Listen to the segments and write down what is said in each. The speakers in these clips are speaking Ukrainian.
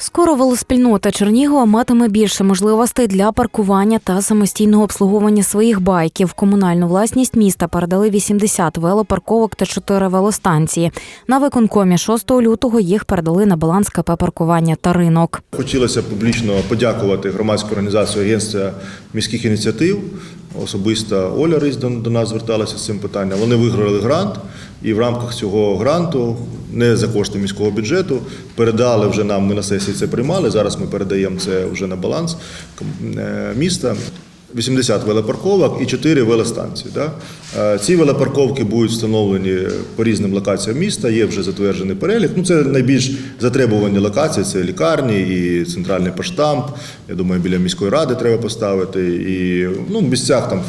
Скоро велоспільнота Чернігова матиме більше можливостей для паркування та самостійного обслуговування своїх байків. Комунальну власність міста передали 80 велопарковок та 4 велостанції. На виконкомі 6 лютого їх передали на баланс КП паркування та ринок. Хотілося публічно подякувати громадській організації Агентства міських ініціатив. Особисто Оля Рись до, до нас зверталася з цим питанням. Вони виграли грант, і в рамках цього гранту, не за кошти міського бюджету, передали вже нам. Ми на сесії це приймали. Зараз ми передаємо це вже на баланс е, міста. 80 велопарковок і 4 велостанції. Да? Е, Ці велопарковки будуть встановлені по різним локаціям міста. Є вже затверджений перелік. Ну, це найбільш затребувані локації. Це лікарні і центральний поштамп. Я думаю, біля міської ради треба поставити. І ну, в місцях там.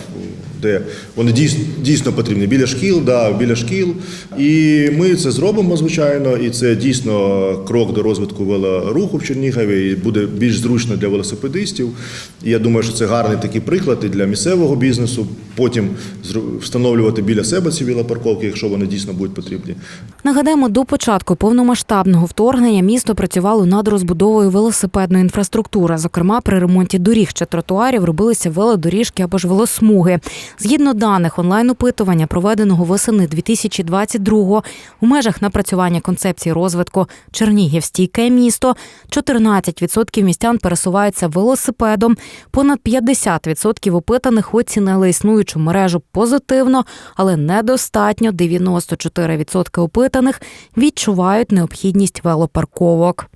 Де вони дійсно, дійсно потрібні біля шкіл, да, біля шкіл. І ми це зробимо, звичайно, і це дійсно крок до розвитку велоруху в Чернігові і буде більш зручно для велосипедистів. І я думаю, що це гарний такий приклад і для місцевого бізнесу. Потім встановлювати біля себе ці велопарковки, якщо вони дійсно будуть потрібні. Нагадаємо, до початку повномасштабного вторгнення місто працювало над розбудовою велосипедної інфраструктури. Зокрема, при ремонті доріг чи тротуарів робилися велодоріжки або ж велосмуги. Згідно даних онлайн-опитування, проведеного восени 2022-го, у межах напрацювання концепції розвитку Чернігів стійке місто, 14% містян пересуваються велосипедом. Понад 50% опитаних оцінили існуючу мережу позитивно, але недостатньо. 94% опитаних відчувають необхідність велопарковок.